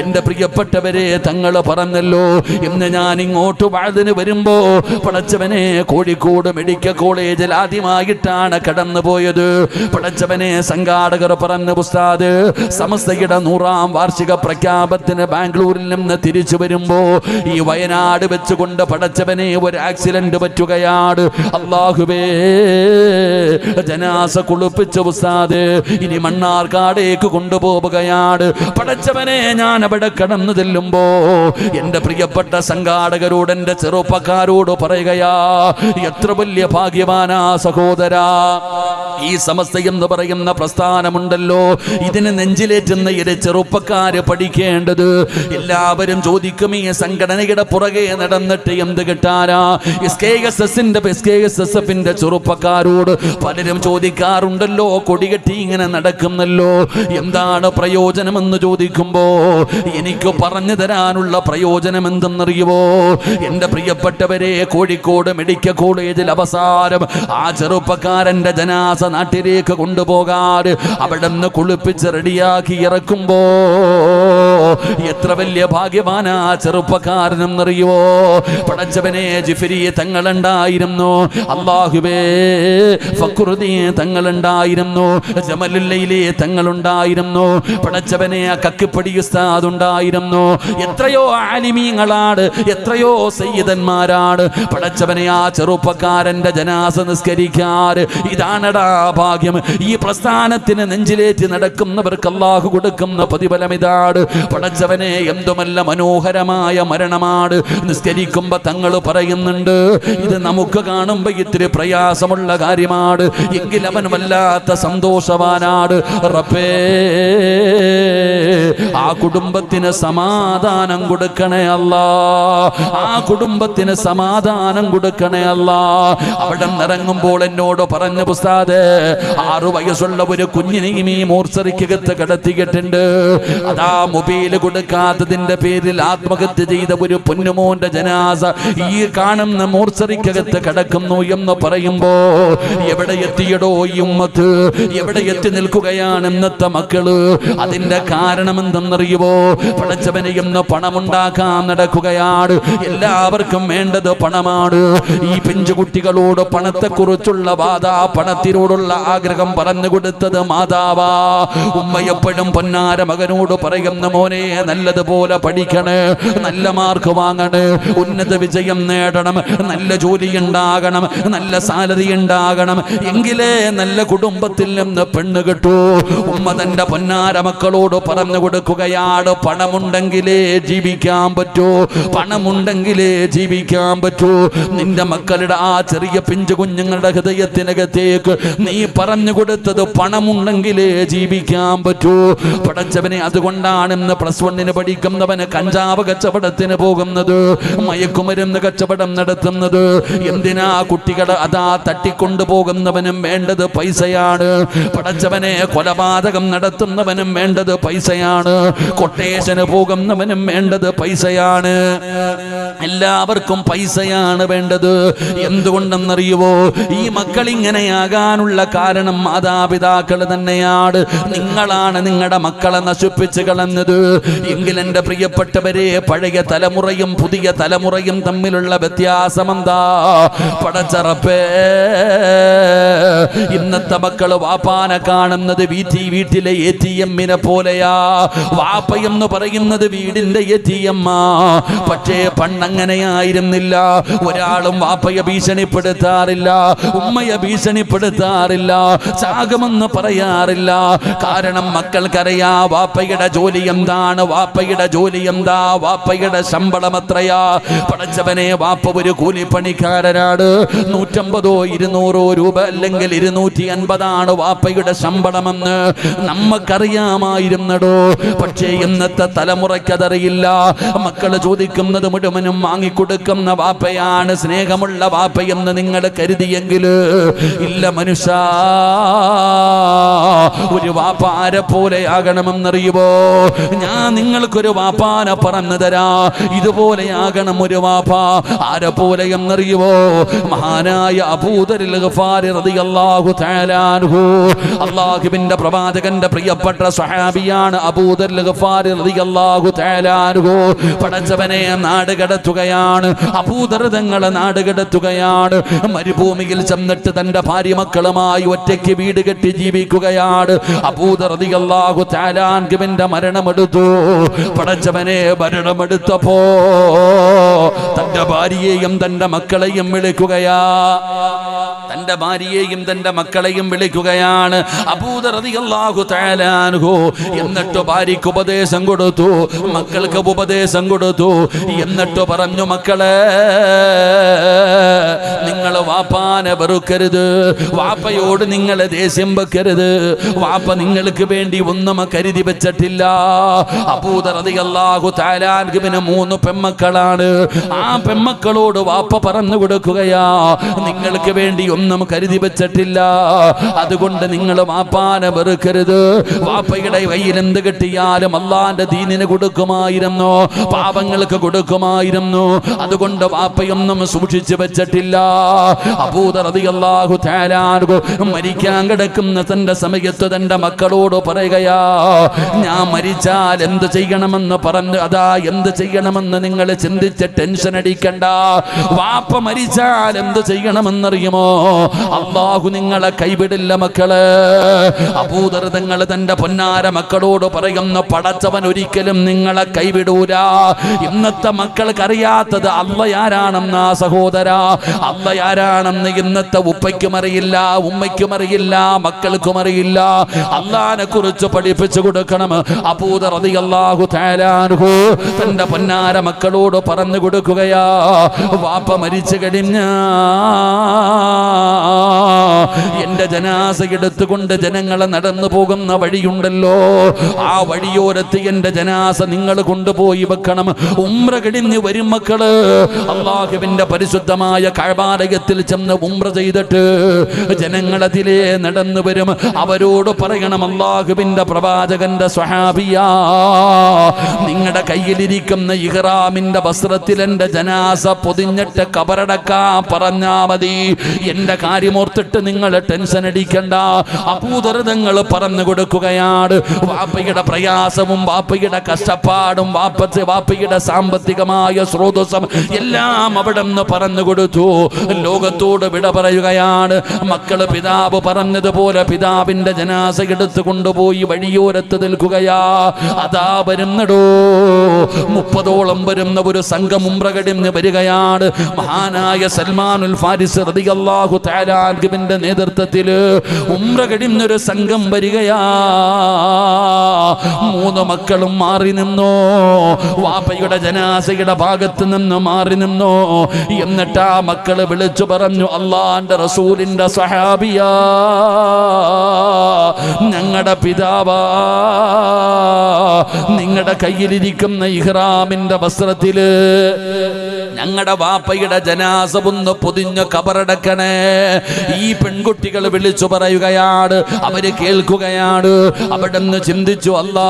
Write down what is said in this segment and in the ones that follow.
എന്റെ പ്രിയപ്പെട്ടവരെ തങ്ങൾ പറഞ്ഞല്ലോ ഇന്ന് ഞാൻ ഇങ്ങോട്ട് വാഴതിന് വരുമ്പോ പടച്ചവനെ കോഴിക്കോട് മെഡിക്കൽ കോളേജിൽ ആദ്യമായിട്ടാണ് കടന്നു പോയത്. പടച്ചവനെ സംഘാടകർ പറഞ്ഞ ഉസ്താദ് സമസ്തയുടെ നൂറാം വാർഷിക പ്രഖ്യാപനത്തിന് ബാംഗ്ലൂരിൽ നിന്ന് തിരിച്ചു വരുമ്പോ ഈ വയനാട് വെച്ചുകൊണ്ട് പടച്ചവനെ ഒരു ആക്സിഡന്റ് പറ്റുകയാണ്. അള്ളാഹുബേ ജനാസ കുളിപ്പിച്ച ഉസ്താദ് ഇനി മണ്ണാർക്കാടേക്ക് കൊണ്ടുപോവുകയാണ്. പടച്ചവനെ ഞാൻ അവിടെ കടന്നു ചെല്ലുമ്പോ എന്റെ പ്രിയപ്പെട്ട സംഘാടകരോട് എന്റെ ചെറുപ്പക്കാരോട് പറയുകയാ എത്ര വലിയ ഭാഗ്യവാനാ സഹോദരാ ഈ സമസ്ത എന്ന് പറയുന്ന പ്രസ്ഥാനമുണ്ടല്ലോ. ഇതിന് നെഞ്ചിലേറ്റുന്ന ഇരു ചെറുപ്പക്കാര് പഠിക്കേണ്ടത്. എല്ലാവരും ചോദിക്കും ഈ സംഘടനയുടെ പുറകെ നടന്നിട്ട് എന്ത് കിട്ടാനാ? എസ് കെ എസ് എസിന്റെ എസ് കെ എസ് എസ് എഫിന്റെ ചെറുപ്പക്കാരോട് പലരും ചോദിക്കാറുണ്ടല്ലോ കൊടികെട്ടി ഇങ്ങനെ നടക്കുന്നല്ലോ. എന്താണ് പ്രയോജനമെന്ന് ചോദിക്കുമ്പോ എനിക്ക് പറഞ്ഞു തരാനുള്ള പ്രയോജനം എന്തെന്നറിയുമോ? എന്റെ പ്രിയപ്പെട്ടവരെ കോഴിക്കോട് മെഡിക്കൽ കോളേജിൽ അവസാനം ആ ചെറുപ്പക്കാരന്റെ ജനാസ നാട്ടിലേക്ക് കൊണ്ടുപോകാൻ അവിടെ നിന്ന് കുളിപ്പിച്ച് റെഡിയാക്കി ഇറക്കുമ്പോ എത്ര വലിയ ഭാഗ്യവാനാ ചെറുപ്പക്കാരനെന്നറിയുമോ? പടച്ചവനെ ജിഫിരി തങ്ങളുണ്ടായിരുന്നു. അള്ളാഹുബേ ഫക്രുദീ തങ്ങളുണ്ടായിരുന്നു. ജമലുല്ലയിലെ തങ്ങളുണ്ടായിരുന്നു. പടച്ചവനെ ആ ഉസ്താദ് ഉണ്ടായിരുന്നു എത്രയോ ആലിമീങ്ങളാണ് എത്രയോ സയ്യിദന്മാരാണ്. പടച്ചവനെ ആ ചെറുപ്പക്കാരന്റെ ജനാസ നിസ്കരിക്കാറ് ഇതാണടാ ഭാഗ്യം. ഈ പ്രസ്ഥാനത്തിന് നെഞ്ചിലേറ്റ് നടക്കുന്നവർക്ക് അള്ളാഹു കൊടുക്കുന്ന പ്രതിഫലം ഇതാണ്. പടച്ചവനെ എന്തുമല്ല മനോഹരമായ മരണമാണ്. നിസ്കരിക്കുമ്പോ തങ്ങൾ പറയുന്നുണ്ട് ഇത് നമുക്ക് കാണുമ്പോ ഇത്തിരി പ്രയാസമുള്ള കാര്യമാണ്. എങ്കിൽ അവൻ വല്ലാത്ത സന്തോഷവാനാണ്. റബ്ബേ ആ കുടുംബത്തിന് സമാധാനം കൊടുക്കണേ അല്ല. ആ കുടുംബത്തിന് സമാധാനം കൊടുക്കണേ അല്ല. അവിടെ നിറങ്ങുമ്പോൾ എന്നോട് പറഞ്ഞു പുസ്താദ് ആറു വയസ്സുള്ള ഒരു കുഞ്ഞിനെയും ഈ മൂർച്ചറിക്കകത്ത് കിടത്തിയിട്ടുണ്ട്. അതാ മൊബൈൽ കൊടുക്കാത്തതിന്റെ പേരിൽ ആത്മഹത്യ ചെയ്ത ഒരു പൊന്നുമോന്റെ ജനാസ ഈ കാണുന്ന മൂർച്ചറിക്കകത്ത് കിടക്കുന്നു എന്ന് പറയുമ്പോ എവിടെ എത്തിയടോ ഈ ഉമ്മത്ത്? എവിടെ എത്തി നിൽക്കുകയാണ് ഇന്നത്തെ മക്കൾ? അതിന്റെ കാരണം എന്തെന്നറിയുമോ പടച്ചവനെ ഇന്ന് പണമുണ്ടാക്കാൻ നടക്കുകയാണ്. എല്ലാവർക്കും വേണ്ടത് പണമാണ്. ഈ പിഞ്ചുകുട്ടികളോട് പണത്തെക്കുറിച്ചുള്ള ബാധ പണത്തിനോടുള്ള ആഗ്രഹം പറഞ്ഞു കൊടുത്തത് മാതാവാ. ഉമ്മയെപ്പോഴും പൊന്നാര മകനോട് പറയുന്ന മോനെ നല്ലതുപോലെ പഠിക്കണേ നല്ല മാർക്ക് വാങ്ങണേ ഉന്നത വിജയം നേടണം നല്ല ജോലി ഉണ്ടാകണം നല്ല സാലറി ഉണ്ടാകണം. എങ്കിലേ നല്ല കുടുംബത്തിൽ നിന്ന് പെണ്ണ് കിട്ടൂ. ഉമ്മ തന്റെ പൊന്നാര മക്കളോട് പറഞ്ഞു കൊടുക്കുകയാണ്. പണമുണ്ടെങ്കിലേ ജീവിക്കാൻ പറ്റൂ. പണമുണ്ടെങ്കിലേ ജീവിക്കാൻ പറ്റൂ. നിന്റെ മക്കളുടെ ആ ചെറിയ പിഞ്ചു കുഞ്ഞുങ്ങളുടെ ഹൃദയത്തിനകത്തേക്ക് നീ പറഞ്ഞു കൊടുത്തത് പണമുണ്ടെങ്കിലേ ജീവിക്കാൻ പറ്റൂ. പടച്ചവനെ അതുകൊണ്ടാണ് ഇന്ന് പ്ലസ് വണ്ണിന് പഠിക്കുന്നവന് കഞ്ചാവ് കച്ചവടത്തിന് പോകുന്നത് മയക്കുമരുന്ന് കച്ചവടം നടത്തുന്നത്. എന്തിനാ കുട്ടികളെ അതാ തട്ടിക്കൊണ്ടു പോകുന്നവനും വേണ്ടത് പൈസയാണ്. പടച്ചവനെ കൊലപാതകം നടത്തുന്നവനും വേണ്ടത് പൈസയാണ്. കൊട്ടേഷന് പോകുന്നവനും വേണ്ടത് പൈസയാണ്. എല്ലാവർക്കും പൈസയാണ് വേണ്ടത്. എന്തുകൊണ്ടെന്നറിയുവോ? ഈ മക്കൾ ഇങ്ങനെയാകാനുള്ള കാരണം മാതാപിതാക്കൾ തന്നെയാണ്. നിങ്ങളാണ് നിങ്ങളുടെ മക്കളെ നശിപ്പിച്ച് കളഞ്ഞത്. എങ്കിൽ എന്റെ പ്രിയപ്പെട്ടവരെ പഴയ തലമുറയും പുതിയ തലമുറയും തമ്മിലുള്ള വ്യത്യാസമെന്താ? പടച്ചറപ്പേ ഇന്നത്തെ മക്കൾ വാപ്പാനെ കാണുന്നത് വീട്ടി വീട്ടിലെ എ ടി എമ്മിനെ പോലെയാ. വാപ്പ എന്ന് പറയുന്നത് വീടിന്റെ യതിയമ്മ പക്ഷേ പണ്ടങ്ങനെയായിരുന്നില്ല. ഒരാളും വാപ്പയെ ഭീഷണിപ്പെടുത്താറില്ല. ഉമ്മയെ ഭീഷണിപ്പെടുത്താറില്ല. ചാകുമെന്ന് പറയാറില്ല. കാരണം മക്കൾക്കറിയാ വാപ്പയുടെ ജോലി എന്താണ്? വാപ്പയുടെ ജോലി എന്താ? വാപ്പയുടെ ശമ്പളം എത്രയാ? പടച്ചവനെ വാപ്പ ഒരു കൂലിപ്പണിക്കാരനാണ്. നൂറ്റമ്പതോ ഇരുന്നൂറോ രൂപ അല്ലെങ്കിൽ ഇരുന്നൂറ്റി അൻപതാണ് വാപ്പയുടെ ശമ്പളമെന്ന് നമ്മക്കറിയാമായിരുന്നടോ. പക്ഷേ ഇന്നത്തെ തലമുറയ്ക്കതറിയില്ല. മക്കൾ ചോദിക്കുന്നത് മുഴുവനും വാങ്ങിക്കൊടുക്കുന്ന വാപ്പയാണ് സ്നേഹമുള്ള വാപ്പയെന്ന് നിങ്ങൾ കരുതിയെങ്കിൽ ഇല്ല മനുഷ്യ ഒരു വാപ്പ ആരെ പോലെ ആകണമെന്നറിയുമോ ഞാൻ നിങ്ങൾക്കൊരു വാപ്പാനെ പറഞ്ഞു തരാ. ഇതുപോലെയാകണം ഒരു വാപ്പ ആരെ പോലെ എന്നറിയുമോ മഹാനായ അബൂദരിൽ റളിയല്ലാഹു പ്രവാചകന്റെ പ്രിയപ്പെട്ട സഹാബിയാണ് അബൂദർ അൻഹു പടച്ചവനെ നാട് കടത്തുകയാണ്. അഭൂതൃതങ്ങളെ തങ്ങളെ നാട് കടത്തുകയാണ്. മരുഭൂമിയിൽ ചെന്നിട്ട് തന്റെ ഭാര്യ മക്കളുമായി ഒറ്റയ്ക്ക് വീട് കെട്ടി ജീവിക്കുകയാണ്. തആല അൻഹുവിന്റെ മരണമെടുത്തു. പടച്ചവനെ മരണമെടുത്തപ്പോ തന്റെ ഭാര്യയെയും തന്റെ മക്കളെയും വിളിക്കുകയാ. തന്റെ ഭാര്യയെയും തന്റെ മക്കളെയും വിളിക്കുകയാണ്. എന്നിട്ട് ഭാര്യക്ക് ഉപദേശം കൊടുത്തു. മക്കൾക്ക് ഉപദേശം കൊടുത്തു. എന്നിട്ട് പറഞ്ഞു മക്കളെ നിങ്ങൾ വാപ്പാനെ വെറുക്കരുത്. വാപ്പയോട് നിങ്ങളെ ദേഷ്യം വെക്കരുത്. വാപ്പ നിങ്ങൾക്ക് വേണ്ടി ഒന്നും കരുതി വെച്ചിട്ടില്ല. അബൂദർ താലാൻകുവിന് മൂന്ന് പെമ്മക്കളാണ് ആ പെമ്മക്കളോട് വാപ്പ പറഞ്ഞു കൊടുക്കുകയാ നിങ്ങൾക്ക് വേണ്ടി ഒന്നും കരുതി വെച്ചിട്ടില്ല. അതുകൊണ്ട് നിങ്ങൾ വാപ്പാനെ വെറുക്കരുത്. വാപ്പയുടെ കയ്യിൽ എന്ത് കിട്ടിയാലും അള്ളാന്റെ ദീനിന് കൊടുക്കുമായിരുന്നു. പാപങ്ങൾക്ക് കൊടുക്കുമായിരുന്നു. അതുകൊണ്ട് വാപ്പയൊന്നും സൂക്ഷിച്ചു വെച്ചിട്ടില്ല. അബൂദറിയാഹു തേരാർഗു മരിക്കാൻ കിടക്കുന്ന തന്റെ സമയത്ത് തന്റെ മക്കളോട് പറയുകയാ ഞാൻ മരിച്ചാൽ എന്ത് ചെയ്യണമെന്ന് പറഞ്ഞു അതാ എന്ത് ചെയ്യണമെന്ന് നിങ്ങൾ ചിന്തിച്ച് ടെൻഷൻ അടിക്കണ്ട. വാപ്പ മരിച്ചാൽ എന്ത് ചെയ്യണമെന്നറിയുമോ? അള്ളാഹു നിങ്ങളെ കൈവിടില്ല മക്കൾ. അബൂദർ നിങ്ങൾ തന്റെ പൊന്നാര മക്കളോട് പറയുന്ന പടച്ചവൻ ഒരിക്കലും നിങ്ങളെ കൈവിടൂല. ഇന്നത്തെ മക്കൾക്ക് അറിയാത്തത് അള്ളയാരാണെന്ന സഹോദര. അള്ളയാരാണെന്ന് ഇന്നത്തെ ഉപ്പയ്ക്കും അറിയില്ല ഉമ്മയ്ക്കും അറിയില്ല മക്കൾക്കും അറിയില്ല. അള്ളാനെ കുറിച്ച് പഠിപ്പിച്ചു കൊടുക്കണം. അബൂദർ അള്ളാഹു തേലാനുഹു തന്റെ പൊന്നാര മക്കളോട് പറഞ്ഞു കൊടുക്കുകയാ വാപ്പ മരിച്ചു കഴിഞ്ഞ എന്റെ ജനാസ എടുത്തുകൊണ്ട് ജനങ്ങളെ നടന്നു പോകുന്ന വഴിയുണ്ടല്ലോ. ആ വഴിയോരത്ത് എന്റെ ജനാസ നിങ്ങൾ കൊണ്ടുപോയി വെക്കണം. ഉമ്ര കിടിഞ്ഞ് വരും മക്കൾ. അള്ളാഹുവിന്റെ പരിശുദ്ധമായ കഴബാലയത്തിൽ ചെന്ന് ഉമ്ര ചെയ്തിട്ട് ജനങ്ങളതിലേ നടന്നു വരും. അവരോട് പറയണം അള്ളാഹുവിന്റെ പ്രവാചകന്റെ സ്വഹാബിയ നിങ്ങളുടെ കയ്യിലിരിക്കുന്ന ഇഹ്റാമിന്റെ വസ്ത്രത്തിൽ എന്റെ ജനാസ പൊതിഞ്ഞിട്ട് കബറടക്കാൻ പറഞ്ഞാ മതി. എന്റെ കാര്യമോർത്തിട്ട് നിങ്ങൾ ടെൻഷൻ അടിക്കണ്ട. അപൂതരതങ്ങൾ പറഞ്ഞു കൊടുക്കുകയാണ്. വാപ്പയുടെ പ്രയാസവും വാപ്പയുടെ കഷ്ടപ്പാടും വാപ്പത്തെ വാപ്പയുടെ സാമ്പത്തികമായ സ്രോതസ്സും എല്ലാം അവിടെ നിന്ന് പറഞ്ഞു കൊടുത്തു. ലോകത്തോട് വിട പറയുകയാണ്. മക്കൾ പിതാവ് പറഞ്ഞതുപോലെ പിതാവിന്റെ ജനാസ എടുത്തു കൊണ്ടുപോയി വഴിയോരത്ത് നിൽക്കുകയാ. അതാ വരുന്നടോ. മുപ്പതോളം വരുന്ന ഒരു സംഘം ഉംറകടിന്ന് വരികയാണ്. മഹാനായ സൽമാനുൽ ഫാരിസ് റളിയല്ലാഹു അൻഹുവിന്റെ നേതൃത്വത്തിൽ ഉംറ കഴിയുന്നൊരു സംഘം വരികയാ. മൂന്ന് മക്കളും മാറി നിന്നോ? വാപ്പയുടെ ജനാസയുടെ ഭാഗത്ത് നിന്ന് മാറി നിന്നോ? എന്നിട്ട് ആ മക്കൾ വിളിച്ചു പറഞ്ഞു അള്ളാന്റെ റസൂലിന്റെ സഹാബിയ. ഞങ്ങളുടെ പിതാവാ. നിങ്ങളുടെ കയ്യിലിരിക്കുന്ന ഇഹ്റാമിന്റെ വസ്ത്രത്തിൽ ഞങ്ങളുടെ വാപ്പയുടെ ജനാസ ഒന്ന് പൊതിഞ്ഞ് കബറടക്കണേ. ഈ പെൺകുട്ടികൾ വിളിച്ചു പറയുകയാണ് അവർ കേൾക്കുകയാണ്. അവിടെ നിന്ന് ചിന്തിച്ചു അല്ലാ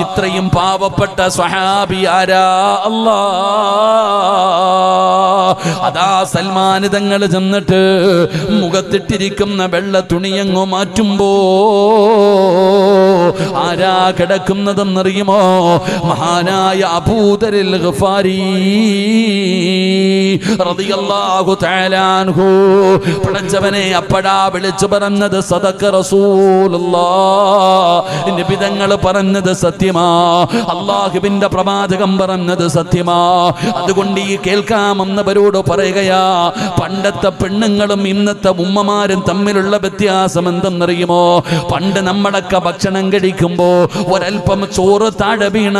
ഇത്രയും പാവപ്പെട്ട സ്വഹാബി ആരാ? അല്ലാ. അതാ സൽമാനിതങ്ങൾ ചെന്നിട്ട് മുഖത്തിട്ടിരിക്കുന്ന വെള്ള തുണിയങ്ങു മാറ്റുമ്പോ ആരാ കിടക്കുന്നതെന്നറിയുമോ? മഹാനായ അബൂദരിൽ ഗഫാരി റളിയല്ലാഹു തആല അൻഹു. പടച്ചവനെ അപ്പടാ വിളിച്ചു പറഞ്ഞത് സദക്ക റസൂലുള്ളാഹ് പറഞ്ഞത് സത്യമാ. അള്ളാഹുവിന്റെ പ്രവാചകം പറഞ്ഞത് സത്യമാ. അതുകൊണ്ട് ഈ കേൾക്കാമെന്നവരോട് പറയുകയാ പണ്ടത്തെ പെണ്ണുങ്ങളും ഇന്നത്തെ ഉമ്മമാരും തമ്മിലുള്ള വ്യത്യാസം എന്തെന്നറിയുമോ പണ്ട് നമ്മളൊക്കെ ഭക്ഷണം കഴിക്കുമ്പോ ഒരൽപ്പം ചോറ് താഴെ വീണ.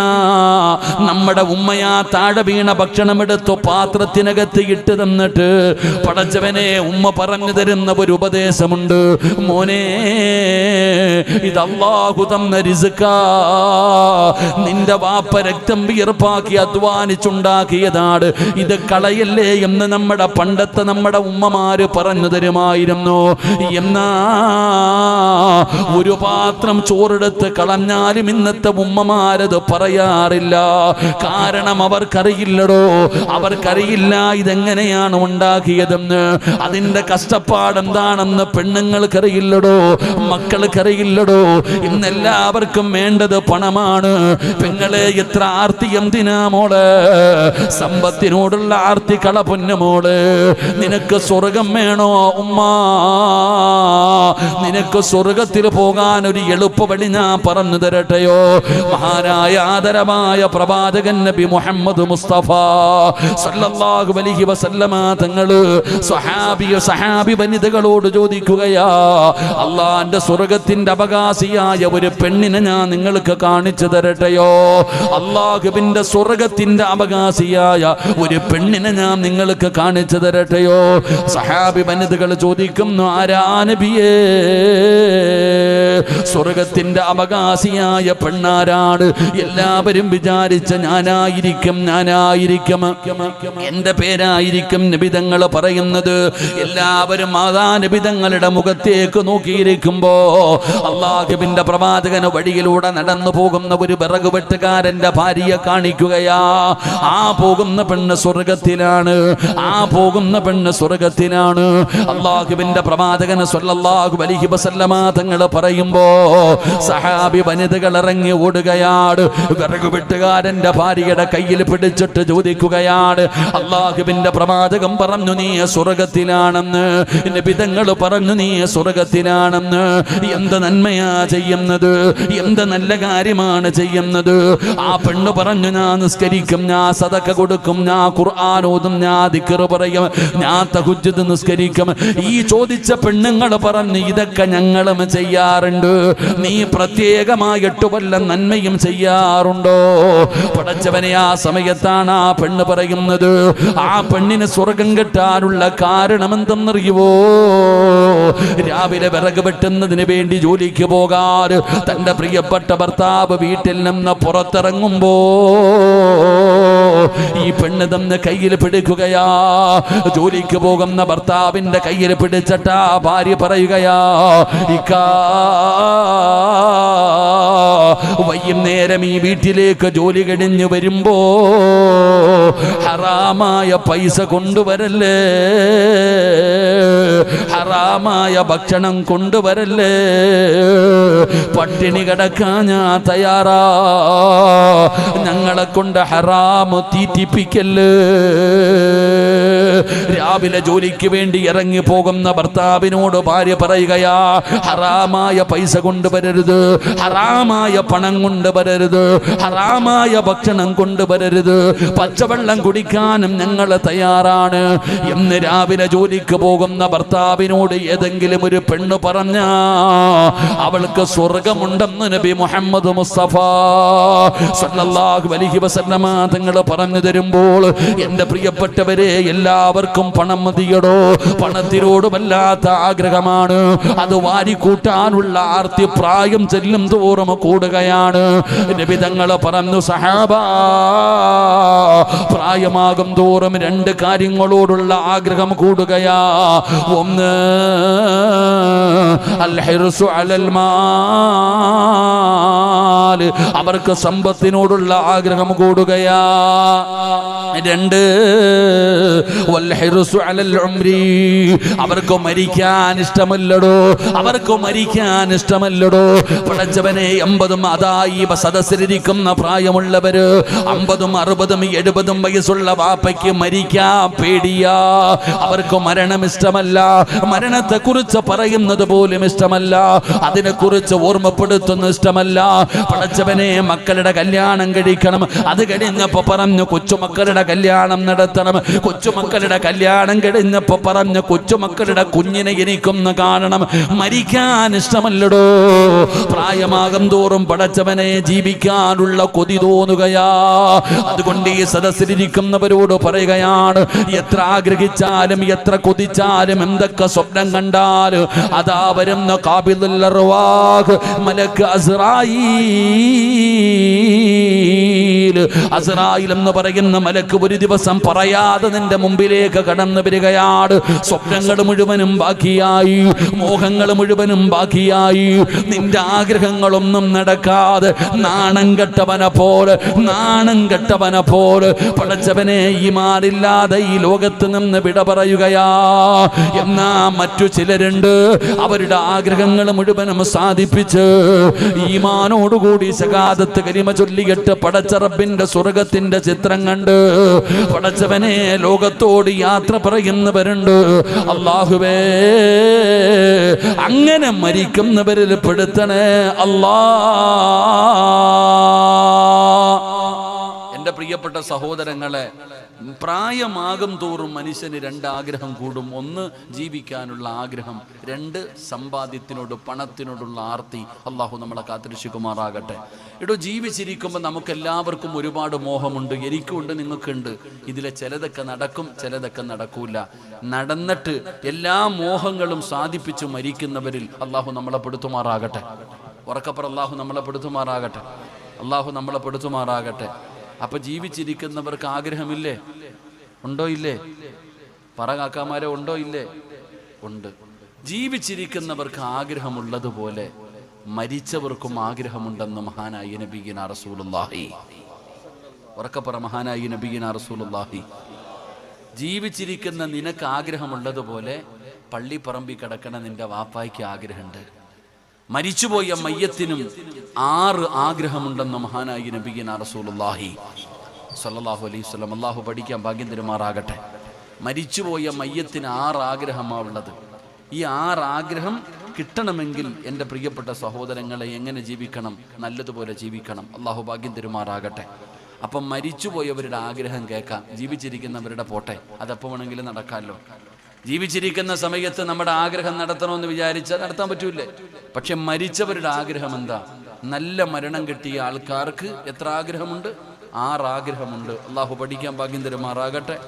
നമ്മുടെ ഉമ്മയാ താഴെ വീണ ഭക്ഷണം എടുത്തു പാത്രത്തിനകത്ത് ഇട്ട് തന്നിട്ട് പടച്ചവനെ ഉമ്മ പറഞ്ഞു തരുന്ന ഒരു ഉപദേശമുണ്ട്. മോനെ ഇത് അള്ളാഹു തന്ന രിസുക്ക നിന്റെ വാപ്പ രക്തം വിയർപ്പാക്കി അധ്വാനിച്ചുണ്ടാക്കിയതാണ്. ഇത് കളയല്ലേ എന്ന് നമ്മുടെ പണ്ടത്തെ നമ്മുടെ ഉമ്മമാര് പറഞ്ഞു തരുമായിരുന്നു. എന്നാ ഒരു പാത്രം ചോറെടുത്ത് കളഞ്ഞാലും ഇന്നത്തെ ഉമ്മമാരത് പറയാറില്ല. കാരണം അവർക്കറിയില്ലടോ. അവർക്കറിയില്ല ഇതെങ്ങനെയാണ് ഉണ്ടാക്കിയതെന്ന്. അതിന്റെ കഷ്ടപ്പാട് എന്താണെന്ന് പെണ്ണുങ്ങൾക്കറിയില്ലടോ. മക്കൾക്കറിയില്ലടോ. ഇന്നെല്ലാവർക്കും വേണ്ടത് പണമാണ്. പെങ്ങളെ എത്ര ആർത്തി എന്തിനാ മോൾ? സമ്പത്തിനോടുള്ള ആർത്തി കള പൊന്നുമോൾ നിനക്ക് സ്വർഗം വേണോ ഉമ്മ? നിനക്ക് സ്വർഗത്തിൽ പോകാൻ ഒരു എളുപ്പ വഴി ഞാൻ പറഞ്ഞു തരട്ടെയോ? മഹാനായ ആദരമായ പ്രവാചകൻ നബി മുഹമ്മദ് മുസ്തഫ സല്ലല്ലാഹു അലൈഹി വസല്ലമ തങ്ങൾ സ്വഹാബിയ സഹാബി വനിതകളോട് ചോദിക്കുകയാ അള്ളാന്റെ സ്വർഗത്തിന്റെ അവകാശിയായ ഒരു പെണ്ണിനെ ഞാൻ നിങ്ങൾക്ക് കാണിച്ചു തരട്ടെയോ? അള്ളാഹുവിന്റെ സ്വർഗത്തിന്റെ അവകാശിയായ ഒരു പെണ്ണിനെ ഞാൻ നിങ്ങൾക്ക് കാണിച്ചു തരട്ടെയോ? സഹാബി വനിതകൾ ചോദിക്കുന്നു ആരാ നബിയേ? സ്വർഗത്തിന്റെ അവകാശിയായ പെണ്ണാരാണ്? എല്ലാവരും വിചാരിച്ച ഞാനായിരിക്കും. ഞാനായിരിക്കും. എന്റെ പേരായിരിക്കും നിബിതങ്ങൾ പറയുന്നത്. എല്ലാവരും മാതാ നിബിതങ്ങളുടെ മുഖത്തേക്ക് നോക്കിയിരിക്കുമ്പോ അള്ളാഹുബിന്റെ പ്രവാചകന് വഴിയിലൂടെ നടന്നു പോകുന്ന ഒരു വിറക് ഭാര്യയെ കാണിക്കുകയാ. ആ പോകുന്ന പെണ്ണ് സ്വർഗത്തിലാണ്. ആ പോകുന്ന പെണ്ണ് സ്വർഗത്തിലാണ്. അള്ളാഹുബിന്റെ പ്രവാചകന് സ്വല്ലല്ലാഹു അലൈഹി വസല്ലമ തങ്ങൾ പറയുമ്പോ സഹാബി വനിതകൾ ഇറങ്ങി ഓടുകയാണ് വിറക് വെട്ടുകാരന്റെ ഭാര്യയുടെ കയ്യിൽ പിടിച്ചിട്ട് ചോദിക്കുകയാണ് അള്ളാഹുവിന്റെ പ്രവാചകം പറഞ്ഞു നീ സ്വർഗത്തിലാണെന്ന് പിതങ്ങൾ പറഞ്ഞു നീ സ്വർഗത്തിലാണെന്ന് എന്ത് നന്മയാ ചെയ്യുന്നത് എന്ത് നല്ല കാര്യമാണ് ചെയ്യുന്നത്? ആ പെണ്ണ് പറഞ്ഞു ഞാൻ നിസ്കരിക്കും ഞാൻ സതക്ക കൊടുക്കും ഞാൻ ഖുർആൻ ഓതും ഞാൻ ദിക്കർ പറയും ഞാൻ തഹുജ്ജത് നിസ്കരിക്കും. ഈ ചോദിച്ച പെണ്ണുങ്ങൾ പറഞ്ഞു ഇതൊക്കെ ഞങ്ങളും ചെയ്യാറുണ്ട് നീ പ്രത്യേകമായിട്ട് വല്ല നന്മയും ചെയ്യാറുണ്ടോ? പടച്ചവനെ ആ സമയത്താണ് ആ പെണ്ണ് പറയുന്നത്. ആ പെണ്ണിന് സ്വർഗം കെട്ടാനുള്ള കാരണം എന്തെന്നറിയുവോ രാവിലെ വിറക് വെട്ടുന്നതിന് വേണ്ടി ജോലിക്ക് പോകാറ്. തന്റെ പ്രിയപ്പെട്ട ഭർത്താവ് വീട്ടിൽ നിന്ന് പുറത്തിറങ്ങുമ്പോ ഈ പെണ്ണ് തന്ന് കയ്യിൽ പിടിക്കുകയാ. ജോലിക്ക് പോകുന്ന ഭർത്താവിന്റെ കയ്യിൽ പിടിച്ചിട്ടാ ഭാര്യ പറയുകയാ ഇക്കാ വൈകുന്നേരം ഈ വീട്ടിലേക്ക് ജോലി കഴിഞ്ഞു വരുമ്പോ ഹറാമായ പൈസ കൊണ്ടുവരല്ലേ? ഹറാമായ ഭക്ഷണം കൊണ്ടുവരല്ലേ? പട്ടിണി കിടക്കാൻ ഞാൻ തയ്യാറാ. ഞങ്ങളെ കൊണ്ട് ഹറാമ് തീറ്റിപ്പിക്കല്ലേ? രാവിലെ ജോലിക്ക് വേണ്ടി ഇറങ്ങി പോകുന്ന ഭർത്താവിനോട് ഭാര്യ പറയുകയാ ഹറാമായ പൈസ കൊണ്ടുവരരുത് ഹറാമായ പണം കൊണ്ടുവരരുത് ഹറാമായ ഭക്ഷണം കൊണ്ടുവരരുത് പച്ചവെള്ളം കുടിക്കാനും ഞങ്ങൾ തയ്യാറാണ്. എന്ന് രാവിലെ ജോലിക്ക് പോകുന്ന ഭർത്താവിനോട് ഏതെങ്കിലും ഒരു പെണ്ണ് പറഞ്ഞ അവൾക്ക് സ്വർഗമുണ്ടെന്ന് നബി മുഹമ്മദ് മുസ്തഫ സല്ലല്ലാഹു അലൈഹി വസല്ലമ തങ്ങൾ പറഞ്ഞു തരുമ്പോൾ എന്റെ പ്രിയപ്പെട്ടവരെ എല്ലാവർക്കും പണം മതിയടോ. പണത്തിനോട് വല്ലാത്ത ആഗ്രഹമാണ്. അത് വാരിക്കൂട്ടാനുള്ള ആർത്തി പ്രായം ചെല്ലും തോറും കൂടുകയാണ്. നബി തങ്ങൾ പറഞ്ഞു സഹാബ പ്രായമാകും തോറും രണ്ട് കാര്യങ്ങളോടുള്ള ആഗ്രഹം കൂടുകയാ. ഒന്ന് അൽ ഹിർസു അലൽ അവർക്ക് സമ്പത്തിനോടുള്ള ആഗ്രഹം കൂടുകയാ. രണ്ട് അവർക്ക് മരിക്കാൻ ഇഷ്ടമല്ലടോ. അവർക്ക് മരിക്കാൻ ഇഷ്ടമല്ലടോ. പടച്ചവനെ എൺപതും അതായി സദസ്സിലിരിക്കുന്ന പ്രായമുള്ളവര് അമ്പതും അറുപതും എഴുപതും വയസ്സുള്ള വാപ്പയ്ക്ക് മരിക്കാൻ പേടിയാ. അവർക്ക് മരണം ഇഷ്ടമല്ല. മരണത്തെ കുറിച്ച് പറയുന്നത് പോലും ഇഷ്ടമല്ല. അതിനെ കുറിച്ച് ഓർമ്മപ്പെടുത്തുന്ന ഇഷ്ടമല്ല. പടച്ചവനെ മക്കളുടെ കല്യാണം കഴിക്കണം. അത് കഴിഞ്ഞപ്പോൾ പറഞ്ഞു കൊച്ചുമക്കളുടെ കല്യാണം നടത്തണം. കൊച്ചുമക്കളുടെ കല്യാണം കഴിഞ്ഞപ്പോൾ പറഞ്ഞു കൊച്ചുമക്കളുടെ കുഞ്ഞിനെ എനിക്കൊന്ന് കാണണം. മരിക്കാൻ ഇഷ്ടമല്ലടോ. പ്രായമാകും തോറും പടച്ചവനെ ജീവിക്കാനുള്ള കൊതി തോന്നുകയാ. അതുകൊണ്ട് ഈ സദസ്സിലിരിക്കുന്നവരോട് പറയുകയാണ് എത്ര ആഗ്രഹിച്ചാലും എത്ര കൊതിച്ചാലും എന്തൊക്കെ സ്വപ്നം കണ്ടാലും അതാ വരുന്ന അർവാഹ് മലക്ക് അസ്രായീൽ അസറായിൽ. എന്ന് പറയുന്ന മലക്ക് ഒരു ദിവസം പറയാതെ നിന്റെ മുമ്പിലേക്ക് കടന്നു വരികയാണ്. സ്വപ്നങ്ങൾ മുഴുവനും ബാക്കിയായി. മോഹങ്ങൾ മുഴുവനും ബാക്കിയായി. നിന്റെ ആഗ്രഹങ്ങളൊന്നും നടക്കാതെ നാണം കെട്ടവനെ പോലെ നാണം കെട്ടവനെ പോലെ പടച്ചവനെ ഈ മാറില്ലാതെ ഈ ലോകത്ത് നിന്ന് വിട പറയുകയാ. എന്നാ മറ്റു ചിലരുണ്ട് അവരുടെ ആഗ്രഹങ്ങൾ മുഴുവനും സാധിപ്പിച്ച് ഈമാനോടുകൂടി സകാദത്ത് കരിമ ചൊല്ലിയിട്ട് പടച്ചറബിന്റെ സ്വർഗത്തിന്റെ ചിത്രം കണ്ട് പടച്ചവനെ ലോകത്തോട് യാത്ര പറയുന്നവരുണ്ട്. അള്ളാഹുവേ അങ്ങനെ മരിക്കുന്നവരിൽ പെടുത്തണേ അല്ലാ. പ്രിയപ്പെട്ട സഹോദരങ്ങളെ പ്രായമാകും തോറും മനുഷ്യന് രണ്ട് ആഗ്രഹം കൂടും. ഒന്ന് ജീവിക്കാനുള്ള ആഗ്രഹം. രണ്ട് സമ്പാദ്യത്തിനോട് പണത്തിനോടുള്ള ആർത്തി. അള്ളാഹു നമ്മളെ കാത്തിരിശുകുമാറാകട്ടെ ഇടോ ജീവിച്ചിരിക്കുമ്പോൾ നമുക്ക് എല്ലാവർക്കും ഒരുപാട് മോഹമുണ്ട്. എനിക്കുണ്ട് നിങ്ങൾക്കുണ്ട്. ഇതിലെ ചിലതൊക്കെ നടക്കും ചിലതൊക്കെ നടക്കൂല. നടന്നിട്ട് എല്ലാ മോഹങ്ങളും സാധിപ്പിച്ചു മരിക്കുന്നവരിൽ അള്ളാഹു നമ്മളെ പെടുത്തുമാറാകട്ടെ. ഉറക്കപ്പുറം അള്ളാഹു നമ്മളെ പെടുത്തുമാറാകട്ടെ. അള്ളാഹു നമ്മളെ പെടുത്തുമാറാകട്ടെ. അപ്പൊ ജീവിച്ചിരിക്കുന്നവർക്ക് ആഗ്രഹമില്ലേ? ഉണ്ടോ ഇല്ലേ? പറ കാക്കാമാരെ ഉണ്ടോ ഇല്ലേ? ഉണ്ട്. ജീവിച്ചിരിക്കുന്നവർക്ക് ആഗ്രഹമുള്ളതുപോലെ മരിച്ചവർക്കും ആഗ്രഹമുണ്ടെന്ന് മഹാനായി നബീന റസൂലുള്ളാഹി. ഉറക്കപ്പുറ മഹാനായി നബീന റസൂലുള്ളാഹി. ജീവിച്ചിരിക്കുന്ന നിനക്ക് ആഗ്രഹമുള്ളതുപോലെ പള്ളിപ്പറമ്പി കിടക്കണ നിന്റെ വാപ്പായ്ക്ക് ആഗ്രഹമുണ്ട്. മരിച്ചുപോയ മയ്യത്തിനും ആറ് ആഗ്രഹമുണ്ടെന്ന് മഹാനായി നബിയന റസൂലുള്ളാഹി സല്ലാഹു അലൈഹി സ്വലം അള്ളാഹു പഠിക്കാൻ ഭാഗ്യം തരുമാറാകട്ടെ. മരിച്ചുപോയ മയ്യത്തിന് ആറ് ആഗ്രഹമാവുള്ളത് ഈ ആറ് ആഗ്രഹം കിട്ടണമെങ്കിൽ എന്റെ പ്രിയപ്പെട്ട സഹോദരങ്ങളെ എങ്ങനെ ജീവിക്കണം? നല്ലതുപോലെ ജീവിക്കണം. അള്ളാഹു ഭാഗ്യം തരുമാറാകട്ടെ. അപ്പം മരിച്ചുപോയവരുടെ ആഗ്രഹം കേൾക്കാം. ജീവിച്ചിരിക്കുന്നവരുടെ പോട്ടെ. അതെപ്പോൾ വേണമെങ്കിലും നടക്കാമല്ലോ ജീവിച്ചിരിക്കുന്ന സമയത്ത് നമ്മുടെ ആഗ്രഹം നടത്തണമെന്ന് വിചാരിച്ചാൽ നടത്താൻ പറ്റൂലേ പക്ഷെ മരിച്ചവരുടെ ആഗ്രഹം എന്താ നല്ല മരണം കിട്ടിയ ആൾക്കാർക്ക് എത്ര ആഗ്രഹമുണ്ട്? ആറ് ആഗ്രഹമുണ്ട്. അള്ളാഹു പഠിക്കാൻ ഭാഗ്യം തരുമാറാകട്ടെ.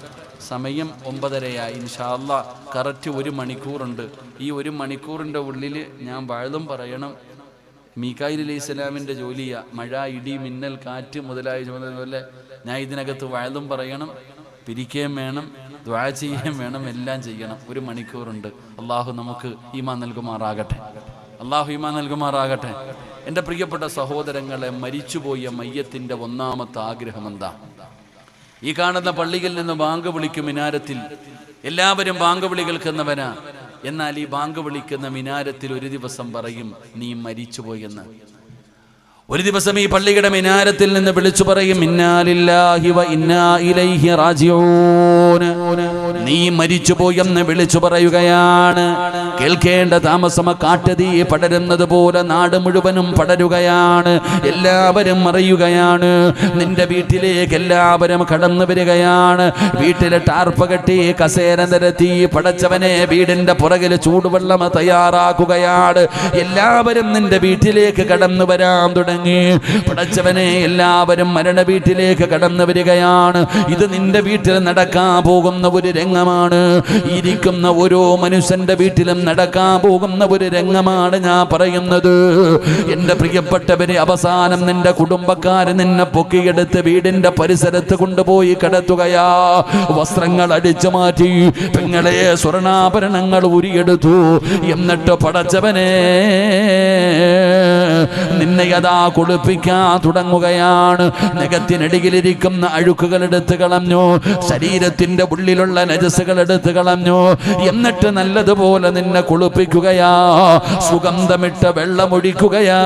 സമയം ഒമ്പതരയായി ഇൻഷാല്ല കറക്റ്റ് ഒരു മണിക്കൂറുണ്ട്. ഈ ഒരു മണിക്കൂറിന്റെ ഉള്ളിൽ ഞാൻ വഴുതും പറയണം. മീക്കായിൽ അലൈഹി ഇസ്ലാമിന്റെ ജോലിയാണ് മഴ ഇടി മിന്നൽ കാറ്റ് മുതലായ ചുമതല ഞാൻ ഇതിനകത്ത് വഴുതും പറയണം. പിരിക്കുകയും വേണം ദ്വാ ചെയ്യുകയും വേണം എല്ലാം ചെയ്യണം. ഒരു മണിക്കൂറുണ്ട്. അള്ളാഹു നമുക്ക് ഈമാൻ നൽകുമാറാകട്ടെ. അള്ളാഹു ഈമാൻ നൽകുമാറാകട്ടെ. എന്റെ പ്രിയപ്പെട്ട സഹോദരങ്ങളെ മരിച്ചുപോയ മയ്യത്തിന്റെ ഒന്നാമത്തെ ആഗ്രഹം എന്താ? ഈ കാണുന്ന പള്ളിയിൽ നിന്ന് ബാങ്ക് വിളിക്കും മിനാരത്തിൽ. എല്ലാവരും ബാങ്ക് വിളി കേൾക്കുന്നവനാ. എന്നാൽ ഈ ബാങ്ക് വിളിക്കുന്ന മിനാരത്തിൽ ഒരു ദിവസം പറയും നീ മരിച്ചുപോയെന്ന്. ഒരു ദിവസം ഈ പള്ളിയുടെ മിനാരത്തിൽ നിന്ന് വിളിച്ചു പറയും നീ മരിച്ചുപോയെന്ന് വിളിച്ചു പറയുകയാണ്. കേൾക്കേണ്ട താമസമ കാട്ടുതീ പടരുന്നത് പോലെ നാട് മുഴുവനും പടരുകയാണ്. എല്ലാവരും അറിയുകയാണ്. നിന്റെ വീട്ടിലേക്ക് എല്ലാവരും കടന്നു വരികയാണ്. വീട്ടിലെ ടാർപ്പ് കെട്ടി കസേര നിരത്തി പടച്ചവനെ വീടിന്റെ പുറകിൽ ചൂടുവെള്ളം തയ്യാറാക്കുകയാണ്. എല്ലാവരും നിന്റെ വീട്ടിലേക്ക് കടന്നു വരാൻ തുടങ്ങി. പടച്ചവനെ എല്ലാവരും മരണ വീട്ടിലേക്ക് കടന്നു വരികയാണ്. ഇത് നിന്റെ വീട്ടിൽ നടക്കാൻ പോകുന്ന ഒരു രംഗമാണ്. ഇരിക്കുന്ന ഓരോ മനുഷ്യന്റെ വീട്ടിലും നടക്കാൻ പോകുന്ന ഒരു രംഗമാണ് ഞാൻ പറയുന്നത്. എന്റെ പ്രിയപ്പെട്ടവരെ അവസാനം നിന്റെ കുടുംബക്കാര് നിന്നെ പൊക്കിയെടുത്ത് വീടിന്റെ പരിസരത്ത് കൊണ്ടുപോയി കിടത്തുകയാ. വസ്ത്രങ്ങൾ അടിച്ചു മാറ്റി പെങ്ങളെ സ്വർണാഭരണങ്ങൾ ഉരിയെടുത്തു എന്നിട്ട് പടച്ചവനെ നിന്നെ യഥാ കുളിപ്പിക്കാൻ തുടങ്ങുകയാണ്. നഖത്തിനടിയിലിരിക്കുന്ന അഴുക്കുകൾ എടുത്ത് കളഞ്ഞു. ശരീരത്തിന്റെ ഉള്ളിലുള്ള നജസുകൾ എടുത്ത് കളഞ്ഞു. എന്നിട്ട് നല്ലതുപോലെ നിന്നെ കുളിപ്പിക്കുകയാ. സുഗന്ധമിട്ട് വെള്ളമൊഴിക്കുകയാ.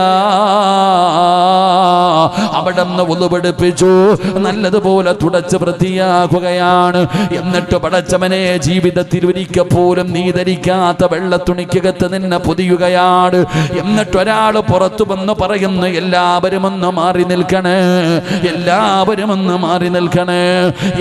അവിടെ നിന്ന് ഉളുപെടുപ്പിച്ചു നല്ലതുപോലെ തുടച്ച് വൃത്തിയാക്കുകയാണ്. എന്നിട്ട് പടച്ചവനെ ജീവിതത്തിൽ ഒരിക്കൽ പോലും നീ ധരിക്കാത്ത വെള്ളത്തുണിക്കകത്ത് നിന്നെ പൊതിയുകയാണ്. എന്നിട്ട് ഒരാൾ പുറത്തു വന്ന് പറയുന്ന എല്ലാവരും ഒന്ന് മാറി നിൽക്കണേ എല്ലാവരും ഒന്ന് മാറി നിൽക്കണേ.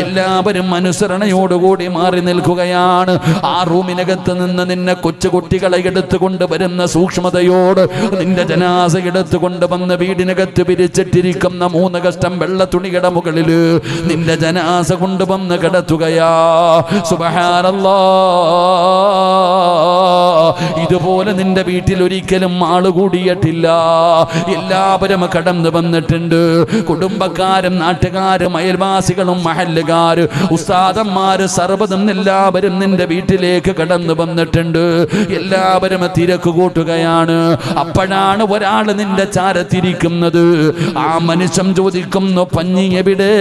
എല്ലാവരും അനുസരണയോടുകൂടി മാറി നിൽക്കുകയാണ്. ആ റൂമിനകത്ത് നിന്ന് നിന്നെ കൊച്ചുകുട്ടികളെ എടുത്തുകൊണ്ട് വരുന്ന സൂക്ഷ്മതയോട് നിന്റെ ജനാസ എടുത്തുകൊണ്ട് വന്ന് വീടിനകത്ത് പിരിച്ചിട്ടിരിക്കുന്ന മൂന്ന് കഷ്ടം വെള്ള തുണിയുടെ മുകളിൽ നിന്റെ ജനാസ കൊണ്ടുവന്ന് കിടത്തുകയാ. ഇതുപോലെ നിന്റെ വീട്ടിൽ ഒരിക്കലും ആൾ കൂടിയിട്ടില്ല എല്ലാവരും കടന്നു വന്നിട്ടുണ്ട്. കുടുംബക്കാരും നാട്ടുകാരും അയൽവാസികളും മഹല്ലുകാര് ഉസ്താദന്മാര് സർവതും എല്ലാവരും നിന്റെ വീട്ടിലേക്ക് കടന്നു വന്നിട്ടുണ്ട്. എല്ലാവരും തിരക്ക് കൂട്ടുകയാണ്. അപ്പോഴാണ് ഒരാൾ നിന്റെ ചാരത്തിരിക്കുന്നത്. ആ മനുഷ്യൻ ചോദിക്കുന്നു പഞ്ഞി എവിടെ?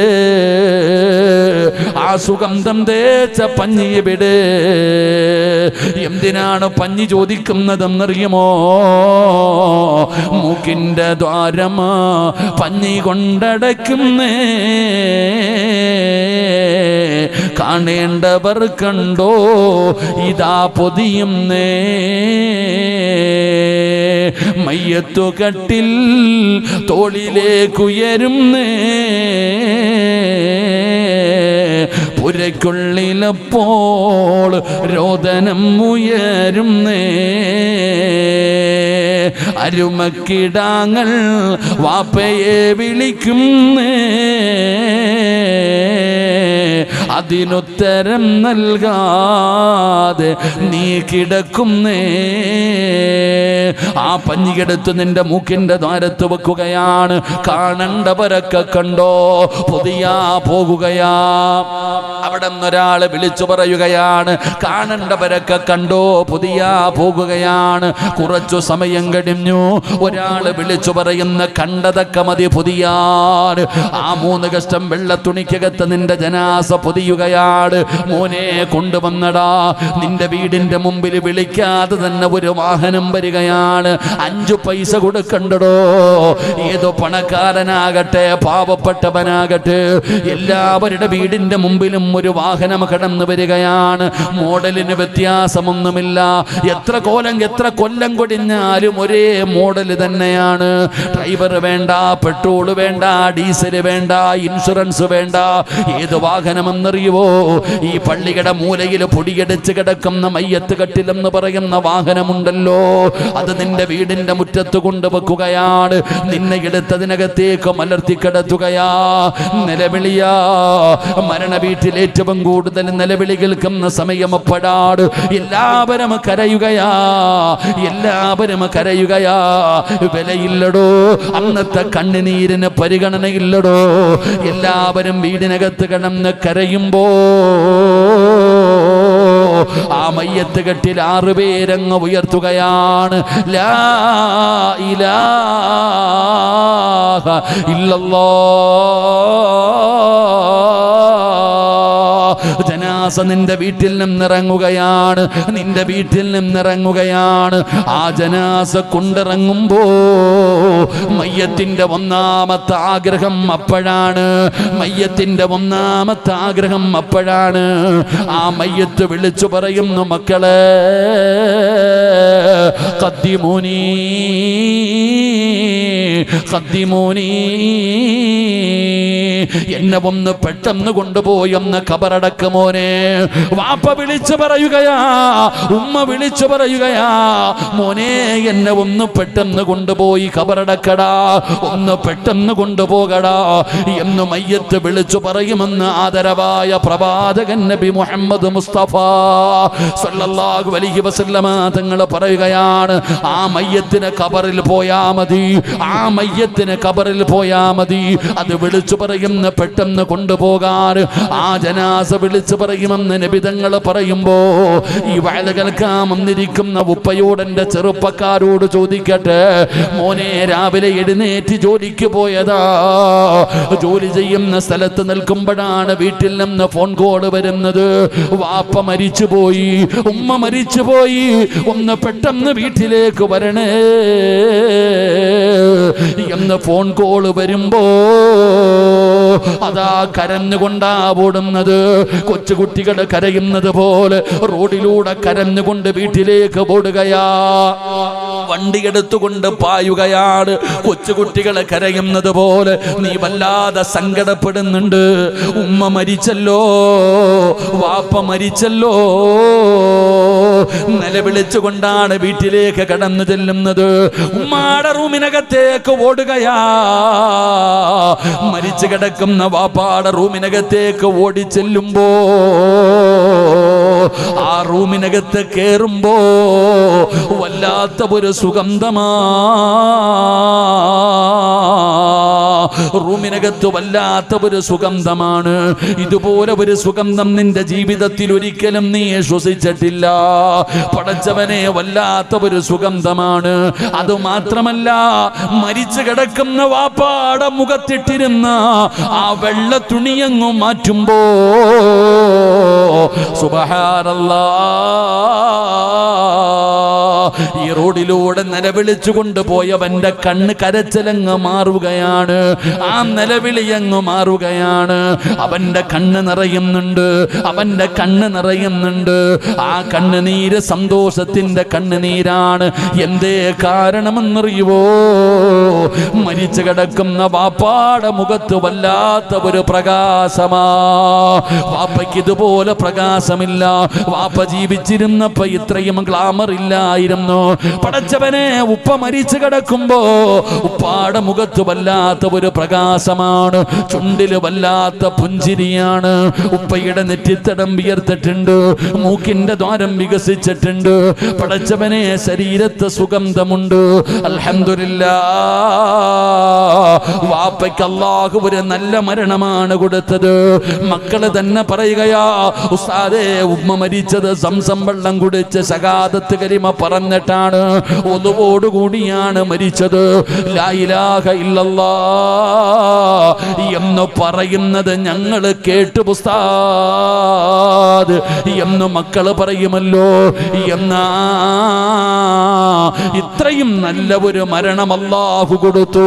ആ സുഗന്ധം തേച്ച പഞ്ഞി എവിടെ? എന്തിനാണ് പഞ്ഞി ചോദിക്കുന്നതെന്നറിയുമോ? മൂക്കിന്റെ ദ്വാരമാ പഞ്ഞി കൊണ്ടടയ്ക്കുന്നേ. കാണേണ്ടവർ കണ്ടോ ഇതാ പൊതിയുന്നേ. മയ്യത്തു കട്ടിൽ തോളിലേക്കുയരുന്നേ പുരയ്ക്കുള്ളിലപ്പോൾ രോദനം ഉയരുന്നേ. അരുമക്കിടാങ്ങൾ വാപ്പയെ വിളിക്കുന്നേ. അതിനുത്തരം നൽകാതെ നീ കിടക്കുന്നേ. ആ പഞ്ഞിക്കെടുത്ത് നിന്റെ മൂക്കിന്റെ ദ്വാരത്ത് വെക്കുകയാണ്. കാണണ്ടവരൊക്കെ കണ്ടോ? പുതിയാ പോകുകയാ. അവിടെ നിന്നൊരാൾ വിളിച്ചു പറയുകയാണ്. കാണണ്ടവരൊക്കെ കണ്ടോ? പുതിയ പോകുകയാണ്. കുറച്ചു സമയം കഴിഞ്ഞു. ഒരാൾ വിളിച്ചു പറയുന്ന കണ്ടതൊക്കെ മതി പുതിയാണ് ആ മൂന്ന് കഷ്ടം വെള്ളത്തുണിക്കകത്ത് നിന്റെ ജനാസ പൊതിയുകയാണ് മോനെ കൊണ്ടുവന്നടാ. നിന്റെ വീടിന്റെ മുമ്പിൽ വിളിക്കാതെ തന്നെ ഒരു വാഹനം വരികയാണ്. അഞ്ചു പൈസ കൊടുക്കണ്ടടോ. ഏതോ പണക്കാരനാകട്ടെ പാവപ്പെട്ടവനാകട്ടെ. എല്ലാവരുടെ വീടിന്റെ മുമ്പിലും ഒരു വാഹനം കടന്നു വരികയാണ്. മോഡലിന് വ്യത്യാസമൊന്നുമില്ല. എത്ര കോലം എത്ര കൊല്ലം കൊടിഞ്ഞാലും ഒരേ മോഡൽ തന്നെയാണ്. ഡ്രൈവർ വേണ്ട പെട്രോൾ വേണ്ട ഡീസൽ വേണ്ട ഇൻഷുറൻസ് വേണ്ട. ഏത് വാഹനമെന്നറിയുവോ ഈ പള്ളിയുടെ മൂലയിൽ പൊടിയടിച്ച് കിടക്കുന്ന മയ്യത്ത് കട്ടിലെന്ന് പറയുന്ന വാഹനമുണ്ടല്ലോ. അത് നിന്റെ വീടിന്റെ മുറ്റത്ത് കൊണ്ടുവെക്കുകയാണ്. നിന്നെ എടുത്തതിനകത്തേക്ക് മലർത്തി നിലവിളിയാ. മരണ വീട്ടിൽ ഏറ്റവും കൂടുതൽ നിലവിളി കേൾക്കുന്ന സമയം അപ്പടാട് എല്ലാവരും കരയുകയാ. എല്ലാവരും കരയുകയാ. വിലയില്ലടോ. അന്നത്തെ കണ്ണുനീരിന് പരിഗണനയില്ലടോ. എല്ലാവരും വീടിനകത്ത് കിടന്ന് കരയുമ്പോ ആ മയ്യത്ത് കെട്ടിൽ ആറ് പേരങ്ങ് ഉയർത്തുകയാണ്. ലാ ജനാസ നിന്റെ വീട്ടിൽ നിന്നിറങ്ങുകയാണ്. നിന്റെ വീട്ടിൽ നിന്നിറങ്ങുകയാണ്. ആ ജനാസ കൊണ്ടിറങ്ങുമ്പോ മയ്യത്തിന്റെ ഒന്നാമത്തെ ആഗ്രഹം അപ്പോഴാണ്. മയ്യത്തിന്റെ ഒന്നാമത്തെ ആഗ്രഹം അപ്പോഴാണ്. ആ മയ്യത്ത് വിളിച്ചു പറയുന്നു മക്കളെ കദ്ദിമോനീ കദ്ദിമോനീ എന്നെ ഒന്ന് പെട്ടെന്ന് കൊണ്ടുപോയി ഒന്ന് കബറടക്കുമോനെ വാപ്പ വിളിച്ചു പറയുകയാ. ഉമ്മ വിളിച്ചു പറയുകയാ. മോനെ എന്നെ ഒന്ന് പെട്ടെന്ന് കൊണ്ടുപോയി കബറടക്കടാ. ഒന്ന് പെട്ടെന്ന് കൊണ്ടുപോകടാ എന്ന് മയ്യത്ത് വിളിച്ചു പറയുമെന്ന് ആദരവായ പ്രവാചകൻ നബി മുഹമ്മദ് മുസ്തഫ സല്ലല്ലാഹു അലൈഹി വസല്ലമ തങ്ങൾ പറയുകയാണ് ആ മയ്യത്തിനെ കബറിൽ പോയാ മതി. ആ മയ്യത്തിന് കബറിൽ പോയാ മതി. അത് വിളിച്ചു പറയുന്ന പെട്ടെന്ന് കൊണ്ടുപോകാൻ. ആ ജനാസ വിളിച്ചു പറയുമെന്ന് നിബിതങ്ങൾ പറയുമ്പോ ഈ വയല കേൾക്കാൻ വന്നിരിക്കുന്ന ഉപ്പയോട് ചെറുപ്പക്കാരോട് ചോദിക്കട്ടെ. മോനെ രാവിലെ എഴുന്നേറ്റ് ജോലിക്ക് പോയതാ. ജോലി ചെയ്യുന്ന സ്ഥലത്ത് നിൽക്കുമ്പോഴാണ് വീട്ടിൽ നിന്ന് ഫോൺ കോൾ വരുന്നത്. വാപ്പ മരിച്ചുപോയി. ഉമ്മ മരിച്ചുപോയി. ഒന്ന് പെട്ടെന്ന് വീട്ടിലേക്ക് വരണേ. എന്ന് ഫോൺ കോൾ വരുമ്പോ അതാ കരഞ്ഞുകൊണ്ടാ ഓടുന്നത്. കൊച്ചുകുട്ടികൾ കരയുന്നത് പോലെ റോഡിലൂടെ കരഞ്ഞുകൊണ്ട് വീട്ടിലേക്ക് ഓടുകയാ. വണ്ടി എടുത്തുകൊണ്ട് പായുകയാണ്. കൊച്ചുകുട്ടികളെ കരയുന്നത് പോലെ നീ വല്ലാതെ സങ്കടപ്പെടുന്നുണ്ട്. ഉമ്മ മരിച്ചല്ലോ വാപ്പ മരിച്ചല്ലോ. നിലവിളിച്ചുകൊണ്ടാണ് വീട്ടിലേക്ക് കടന്നു ചെല്ലുന്നത്. ഉമ്മാടെ റൂമിനകത്തേക്ക് ഓടുകയാ. മരിച്ചു കിടക്കുന്ന വാപ്പാടെ റൂമിനകത്തേക്ക് ഓടി ചെല്ലുമ്പോ ആ റൂമിനകത്ത് കേറുമ്പോ വല്ലാത്ത ഒരു സുഗന്ധമാ. റൂമിനകത്ത് വല്ലാത്ത ഒരു സുഗന്ധമാണ്. ഇതുപോലെ ഒരു സുഗന്ധം നിന്റെ ജീവിതത്തിൽ ഒരിക്കലും നീ ശ്വസിച്ചിട്ടില്ല. പടച്ചവനെ വല്ലാത്ത ഒരു സുഗന്ധമാണ്. അത് മാത്രമല്ല മരിച്ചു കിടക്കുന്ന വാപ്പാട മുഖത്തിട്ടിരുന്ന ആ വെള്ള തുണിയങ്ങു മാറ്റുമ്പോ സുബഹാനല്ലാ. ഈ റോഡിലൂടെ നിലവിളിച്ചു കൊണ്ടുപോയവന്റെ കണ്ണ് കരച്ചിലങ്ങ് മാറുകയാണ്. ആ നിലവിളി അങ്ങ് മാറുകയാണ്. അവന്റെ കണ്ണ് നിറയുന്നുണ്ട്. അവന്റെ കണ്ണ് നിറയുന്നുണ്ട്. ആ കണ്ണുനീര് സന്തോഷത്തിന്റെ കണ്ണുനീരാണ് എന്തേ കാരണമെന്നറിയുവോ? മരിച്ചു കിടക്കുന്ന വാപ്പാടെ മുഖത്ത് വല്ലാത്ത ഒരു പ്രകാശമാ. വാപ്പയ്ക്ക് ഇതുപോലെ പ്രകാശമില്ല. വാപ്പ ജീവിച്ചിരുന്നപ്പോ ഇത്രയും ഗ്ലാമർ ഇല്ലായിരുന്നു പടച്ചവനെ ഉപ്പ മരിച്ചു കിടക്കുമ്പോ ഉപ്പാടെ മുഖത്ത് വല്ലാത്ത ഒരു പ്രകാശമാണ്. ചുണ്ടിൽ വല്ലാത്ത പുഞ്ചിരിയാണ്. ഉപ്പയുടെ നെറ്റിത്തടം വിയർത്തിട്ടുണ്ട്. മൂക്കിന്റെ ദ്വാരം വികസിച്ചിട്ടുണ്ട്. പടച്ചവനെ ശരീരത്ത് സുഗന്ധമുണ്ട്. അലഹമില്ല വാപ്പയ്ക്ക് അള്ളാഹു ഒരു നല്ല മരണമാണ് കൊടുത്തത്. മക്കൾ തന്നെ പറയുകയാ ഉസ്താദേ ഉമ്മ മരിച്ചത് സംസം വെള്ളം കുടിച്ച് ശകാദത്ത് കരിമ പറഞ്ഞിട്ടാണ് ഒന്നുവോടുകൂടിയാണ് മരിച്ചത്. എന്ന് പറയുന്നത് ഞങ്ങൾ കേട്ടു പുസ്താദ് എന്ന് മക്കൾ പറയുമല്ലോ. എന്നാ ഇത്രയും നല്ല ഒരു മരണം അല്ലാഹു കൊടുത്തു.